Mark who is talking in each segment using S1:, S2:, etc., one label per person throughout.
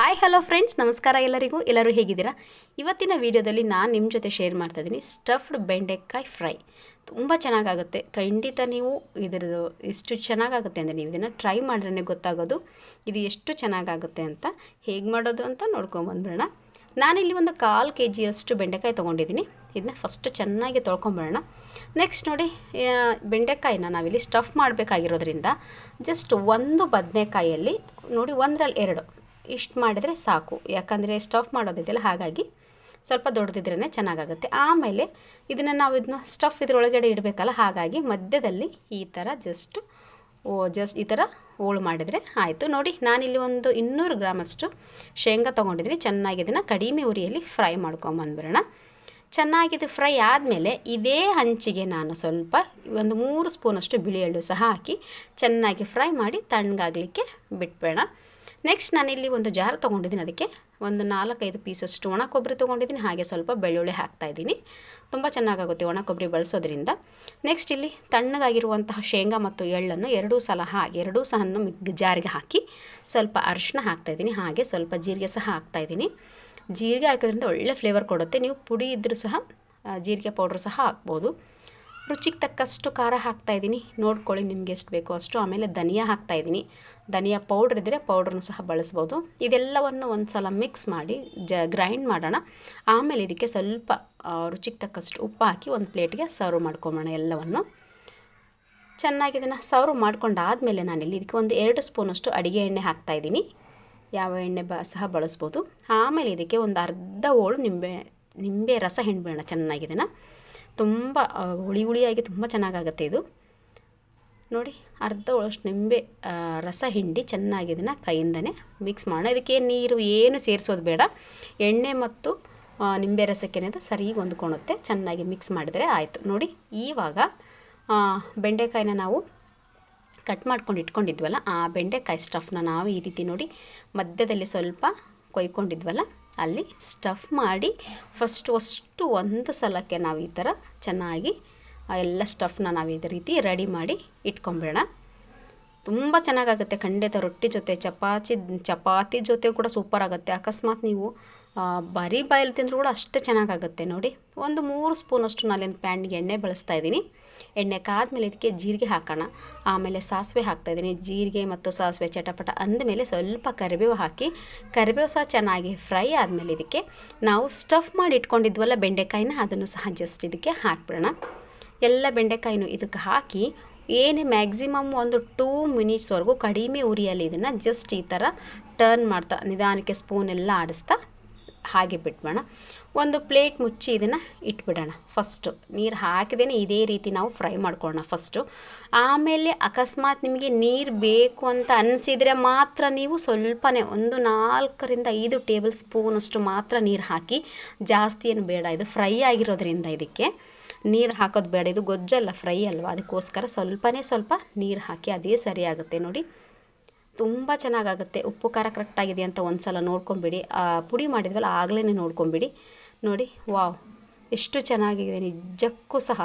S1: Hi hello friends ನಮಸ್ಕಾರ ಎಲ್ಲರಿಗೂ. ಎಲ್ಲರೂ ಹೇಗಿದ್ದೀರಾ? ಇವತ್ತಿನ ವಿಡಿಯೋದಲ್ಲಿ ನಾನು ನಿಮ್ಮ ಜೊತೆ ಶೇರ್ ಮಾಡ್ತಾಯಿದ್ದೀನಿ ಸ್ಟಫ್ಡ್ ಬೆಂಡೆಕಾಯಿ ಫ್ರೈ ತುಂಬ ಚೆನ್ನಾಗಾಗುತ್ತೆ. ಖಂಡಿತ ನೀವು ಇದರದ್ದು ಎಷ್ಟು ಚೆನ್ನಾಗಾಗುತ್ತೆ ಅಂದರೆ ನೀವು ಇದನ್ನು ಟ್ರೈ ಮಾಡಿದ್ರೆ ಗೊತ್ತಾಗೋದು. ಇದು ಎಷ್ಟು ಚೆನ್ನಾಗಾಗುತ್ತೆ ಅಂತ. ಹೇಗೆ ಮಾಡೋದು ಅಂತ ನೋಡ್ಕೊಂಬಂದ್ಬಿಡೋಣ ನಾನಿಲ್ಲಿ ಒಂದು ಕಾಲು ಕೆ ಜಿಯಷ್ಟು ಬೆಂಡೆಕಾಯಿ ತೊಗೊಂಡಿದ್ದೀನಿ. ಇದನ್ನ ಫಸ್ಟ್ ಚೆನ್ನಾಗಿ ತೊಳ್ಕೊಂಬಿಡೋಣ ನೆಕ್ಸ್ಟ್ ನೋಡಿ ಬೆಂಡೆಕಾಯಿನ ನಾವಿಲ್ಲಿ ಸ್ಟಫ್ ಮಾಡಬೇಕಾಗಿರೋದ್ರಿಂದ ಜಸ್ಟ್ ಒಂದು ಬದನೆಕಾಯಲ್ಲಿ, ನೋಡಿ ಒಂದರಲ್ಲಿ ಎರಡು. ಇಷ್ಟು ಮಾಡಿದರೆ ಸಾಕು. ಯಾಕಂದರೆ ಸ್ಟಫ್ ಮಾಡೋದಿದೆಯಲ್ಲ, ಹಾಗಾಗಿ ಸ್ವಲ್ಪ ದೊಡ್ಡದಿದ್ರೇ ಚೆನ್ನಾಗಾಗುತ್ತೆ. ಆಮೇಲೆ ಇದನ್ನು ನಾವು ಇದನ್ನ ಸ್ಟಫ್ ಇದರೊಳಗಡೆ ಇಡಬೇಕಲ್ಲ, ಹಾಗಾಗಿ ಮಧ್ಯದಲ್ಲಿ ಈ ಥರ ಜಸ್ಟ್ ಓ ಜಸ್ಟ್ ಈ ಥರ ಹೋಳು ಮಾಡಿದರೆ ಆಯಿತು. ನೋಡಿ, ನಾನಿಲ್ಲಿ ಒಂದು ಇನ್ನೂರು ಗ್ರಾಮಷ್ಟು ಶೇಂಗಾ ತೊಗೊಂಡಿದ್ದೀನಿ. ಚೆನ್ನಾಗಿ ಇದನ್ನು ಕಡಿಮೆ ಉರಿಯಲ್ಲಿ ಫ್ರೈ ಮಾಡ್ಕೊಂಬಂದ್ಬಿಡೋಣ ಚೆನ್ನಾಗಿದು ಫ್ರೈ ಆದಮೇಲೆ ಇದೇ ಹಂಚಿಗೆ ನಾನು ಸ್ವಲ್ಪ ಒಂದು ಮೂರು ಸ್ಪೂನಷ್ಟು ಬಿಳಿ ಎಳ್ಳು ಸಹ ಹಾಕಿ ಚೆನ್ನಾಗಿ ಫ್ರೈ ಮಾಡಿ ತಣ್ಣಗಾಗಲಿಕ್ಕೆ ಬಿಟ್ಬೇಡ ನೆಕ್ಸ್ಟ್ ನಾನಿಲ್ಲಿ ಒಂದು ಜಾರ್ ತೊಗೊಂಡಿದ್ದೀನಿ ಅದಕ್ಕೆ. ಒಂದು ನಾಲ್ಕೈದು ಪೀಸಷ್ಟು ಒಣ ಕೊಬ್ಬರಿ ತೊಗೊಂಡಿದ್ದೀನಿ. ಹಾಗೆ ಸ್ವಲ್ಪ ಬೆಳ್ಳುಳ್ಳಿ ಹಾಕ್ತಾಯಿದ್ದೀನಿ ತುಂಬ ಚೆನ್ನಾಗಾಗುತ್ತೆ ಒಣ ಕೊಬ್ಬರಿ ಬಳಸೋದ್ರಿಂದ. ನೆಕ್ಸ್ಟ್ ಇಲ್ಲಿ ತಣ್ಣಗಾಗಿರುವಂತಹ ಶೇಂಗಾ ಮತ್ತು ಎಳ್ಳನ್ನು ಎರಡೂ ಸಲ ಹಾಗೆ ಎರಡೂ ಸಹ ಜಾರಿಗೆ ಹಾಕಿ ಸ್ವಲ್ಪ ಅರಿಶಿನ ಹಾಕ್ತಾಯಿದ್ದೀನಿ ಹಾಗೆ ಸ್ವಲ್ಪ ಜೀರಿಗೆ ಸಹ ಹಾಕ್ತಾಯಿದ್ದೀನಿ ಜೀರಿಗೆ ಹಾಕೋದ್ರಿಂದ ಒಳ್ಳೆ ಫ್ಲೇವರ್ ಕೊಡುತ್ತೆ. ನೀವು ಪುಡಿ ಇದ್ದರೂ ಸಹ ಜೀರಿಗೆ ಪೌಡ್ರ್ ಸಹ ಹಾಕ್ಬೋದು. ರುಚಿಗೆ ತಕ್ಕಷ್ಟು ಖಾರ ಹಾಕ್ತಾಯಿದ್ದೀನಿ ನೋಡ್ಕೊಳ್ಳಿ ನಿಮ್ಗೆ ಎಷ್ಟು ಬೇಕೋ ಅಷ್ಟು. ಆಮೇಲೆ ಧನಿಯಾ ಹಾಕ್ತಾಯಿದ್ದೀನಿ ಧನಿಯಾ ಪೌಡ್ರ್ ಇದ್ದರೆ ಪೌಡ್ರನ್ನು ಸಹ ಬಳಸ್ಬೋದು. ಇದೆಲ್ಲವನ್ನು ಒಂದು ಸಲ ಮಿಕ್ಸ್ ಮಾಡಿ ಜ ಗ್ರೈಂಡ್ ಮಾಡೋಣ. ಆಮೇಲೆ ಇದಕ್ಕೆ ಸ್ವಲ್ಪ ರುಚಿಗೆ ತಕ್ಕಷ್ಟು ಉಪ್ಪು ಹಾಕಿ ಒಂದು ಪ್ಲೇಟ್ಗೆ ಸರ್ವ್ ಮಾಡ್ಕೊಂಬೋಣ ಎಲ್ಲವನ್ನು. ಚೆನ್ನಾಗಿ ಇದನ್ನು ಸರ್ವ್ ಮಾಡ್ಕೊಂಡಾದಮೇಲೆ ನಾನಿಲ್ಲಿ ಇದಕ್ಕೆ ಒಂದು ಎರಡು ಸ್ಪೂನಷ್ಟು ಅಡುಗೆ ಎಣ್ಣೆ ಹಾಕ್ತಾಯಿದ್ದೀನಿ ಯಾವ ಎಣ್ಣೆ ಬ, ಸಹ ಬಳಸ್ಬೋದು. ಆಮೇಲೆ ಇದಕ್ಕೆ ಒಂದು ಅರ್ಧ ಹೋಳು ನಿಂಬೆ ನಿಂಬೆ ರಸ ಹಿಂಡಬೇಡ ಚೆನ್ನಾಗಿದೆ ತುಂಬ ಹುಳಿ ಹುಳಿಯಾಗಿ ತುಂಬ ಚೆನ್ನಾಗಾಗುತ್ತೆ ಇದು. ನೋಡಿ, ಅರ್ಧ ಒಳಷ್ಟು ನಿಂಬೆ ರಸ ಹಿಂಡಿ ಚೆನ್ನಾಗಿ ಇದನ್ನು ಕೈಯಿಂದನೇ ಮಿಕ್ಸ್ ಮಾಡೋಣ. ಇದಕ್ಕೆ ನೀರು ಏನು ಸೇರಿಸೋದು ಬೇಡ. ಎಣ್ಣೆ ಮತ್ತು ನಿಂಬೆ ಅದು ಸರಿಗೆ ಹೊಂದ್ಕೊಳುತ್ತೆ ಚೆನ್ನಾಗಿ ಮಿಕ್ಸ್ ಮಾಡಿದರೆ ಆಯಿತು. ನೋಡಿ ಈವಾಗ ಬೆಂಡೆಕಾಯಿನ ನಾವು ಕಟ್ ಮಾಡ್ಕೊಂಡು ಇಟ್ಕೊಂಡಿದ್ವಲ್ಲ, ಆ ಬೆಂಡೆಕಾಯಿ ಸ್ಟಫ್ನ ನಾವು ಈ ರೀತಿ ನೋಡಿ ಮಧ್ಯದಲ್ಲಿ ಸ್ವಲ್ಪ ಕೊಯ್ಕೊಂಡಿದ್ವಲ್ಲ ಅಲ್ಲಿ ಸ್ಟಫ್ ಮಾಡಿ ಫಸ್ಟ್ ಅಷ್ಟು ಒಂದು ಸಲಕ್ಕೆ ನಾವು ಈ ಥರ ಚೆನ್ನಾಗಿ ಎಲ್ಲ ಸ್ಟಫ್ನ ನಾವು ಇದೇ ರೀತಿ ರೆಡಿ ಮಾಡಿ ಇಟ್ಕೊಂಬಿಡೋಣ. ತುಂಬ ಚೆನ್ನಾಗಾಗುತ್ತೆ ಖಂಡಿತ ರೊಟ್ಟಿ ಜೊತೆ, ಚಪಾತಿ ಚಪಾತಿ ಜೊತೆ ಕೂಡ ಸೂಪರ್ ಆಗುತ್ತೆ. ಅಕಸ್ಮಾತ್ ನೀವು ಬರೀ ಬಾಯಲ್ಲಿ ತಿಂದರೂ ಕೂಡ ಅಷ್ಟೇ ಚೆನ್ನಾಗಾಗುತ್ತೆ ನೋಡಿ. ಒಂದು ಮೂರು ಸ್ಪೂನಷ್ಟು ನಾನೇನು ಪ್ಯಾನ್ಗೆ ಎಣ್ಣೆ ಬಳಸ್ತಾ ಇದ್ದೀನಿ. ಎಣ್ಣೆ ಕಾದ್ಮೇಲೆ ಇದಕ್ಕೆ ಜೀರಿಗೆ ಹಾಕೋಣ. ಆಮೇಲೆ ಸಾಸಿವೆ ಹಾಕ್ತಾಯಿದ್ದೀನಿ ಜೀರಿಗೆ ಮತ್ತು ಸಾಸಿವೆ ಚಟಪಟ ಅಂದಮೇಲೆ ಸ್ವಲ್ಪ ಕರಿಬೇವು ಹಾಕಿ, ಕರಿಬೇವು ಸಹ ಚೆನ್ನಾಗಿ ಫ್ರೈ ಆದಮೇಲೆ ಇದಕ್ಕೆ ನಾವು ಸ್ಟಫ್ ಮಾಡಿ ಇಟ್ಕೊಂಡಿದ್ವಲ್ಲ ಬೆಂಡೆಕಾಯಿನ, ಅದನ್ನು ಸಹ ಜಸ್ಟ್ ಇದಕ್ಕೆ ಹಾಕ್ಬಿಡೋಣ. ಎಲ್ಲ ಬೆಂಡೆಕಾಯಿನೂ ಇದಕ್ಕೆ ಹಾಕಿ ಏನೇ ಮ್ಯಾಕ್ಸಿಮಮ್ ಒಂದು ಟೂ ಮಿನಿಟ್ಸ್ವರೆಗೂ ಕಡಿಮೆ ಉರಿಯಲ್ಲಿ ಇದನ್ನು ಜಸ್ಟ್ ಈ ಥರ ಟರ್ನ್ ಮಾಡ್ತಾ, ನಿಧಾನಕ್ಕೆ ಸ್ಪೂನ್ ಎಲ್ಲ ಆಡಿಸ್ತಾ ಹಾಗೆ ಬಿಟ್ಬಿಡೋಣ. ಒಂದು ಪ್ಲೇಟ್ ಮುಚ್ಚಿ ಇದನ್ನು ಇಟ್ಬಿಡೋಣ. ಫಸ್ಟು ನೀರು ಹಾಕಿದೇ ಇದೇ ರೀತಿ ನಾವು ಫ್ರೈ ಮಾಡ್ಕೊಳ್ಳೋಣ ಫಸ್ಟು ಆಮೇಲೆ ಅಕಸ್ಮಾತ್ ನಿಮಗೆ ನೀರು ಬೇಕು ಅಂತ ಅನಿಸಿದರೆ ಮಾತ್ರ ನೀವು ಸ್ವಲ್ಪನೇ ಒಂದು ನಾಲ್ಕರಿಂದ ಐದು ಟೇಬಲ್ ಸ್ಪೂನಷ್ಟು ಮಾತ್ರ ನೀರು ಹಾಕಿ ಜಾಸ್ತಿ ಏನು ಬೇಡ, ಇದು ಫ್ರೈ ಆಗಿರೋದ್ರಿಂದ ಇದಕ್ಕೆ. ನೀರು ಹಾಕೋದು ಬೇಡ. ಇದು ಗೊಜ್ಜಲ್ಲ ಫ್ರೈ ಅಲ್ವಾ? ಅದಕ್ಕೋಸ್ಕರ ಸ್ವಲ್ಪನೇ ಸ್ವಲ್ಪ ನೀರು ಹಾಕಿ ಅದೇ ಸರಿಯಾಗುತ್ತೆ ನೋಡಿ. ತುಂಬ ಚೆನ್ನಾಗಾಗುತ್ತೆ. ಉಪ್ಪು, ಖಾರ ಕರೆಕ್ಟಾಗಿದೆ ಅಂತ ಒಂದು ಸಲ ನೋಡ್ಕೊಂಬಿಡಿ ಪುಡಿ ಮಾಡಿದ್ವಲ್ಲ ಆಗಲೇ ನೋಡ್ಕೊಂಬಿಡಿ. ನೋಡಿ, ವಾವ್. ಎಷ್ಟು ಚೆನ್ನಾಗಿದೆ. ನಿಜಕ್ಕೂ ಸಹ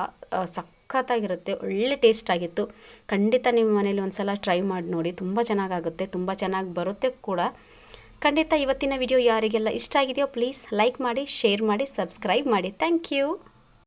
S1: ಸಖತ್ತಾಗಿರುತ್ತೆ. ಒಳ್ಳೆ ಟೇಸ್ಟ್ ಆಗಿತ್ತು. ಖಂಡಿತ ನಿಮ್ಮ ಮನೇಲಿ ಒಂದು ಸಲ ಟ್ರೈ ಮಾಡಿ ನೋಡಿ. ತುಂಬ ಚೆನ್ನಾಗಾಗುತ್ತೆ. ತುಂಬ ಚೆನ್ನಾಗಿ ಬರುತ್ತೆ ಕೂಡ. ಖಂಡಿತ ಇವತ್ತಿನ ವಿಡಿಯೋ ಯಾರಿಗೆಲ್ಲ ಇಷ್ಟ ಆಗಿದೆಯೋ, ಪ್ಲೀಸ್ ಲೈಕ್ ಮಾಡಿ, ಶೇರ್ ಮಾಡಿ, ಸಬ್ಸ್ಕ್ರೈಬ್ ಮಾಡಿ. Thank you.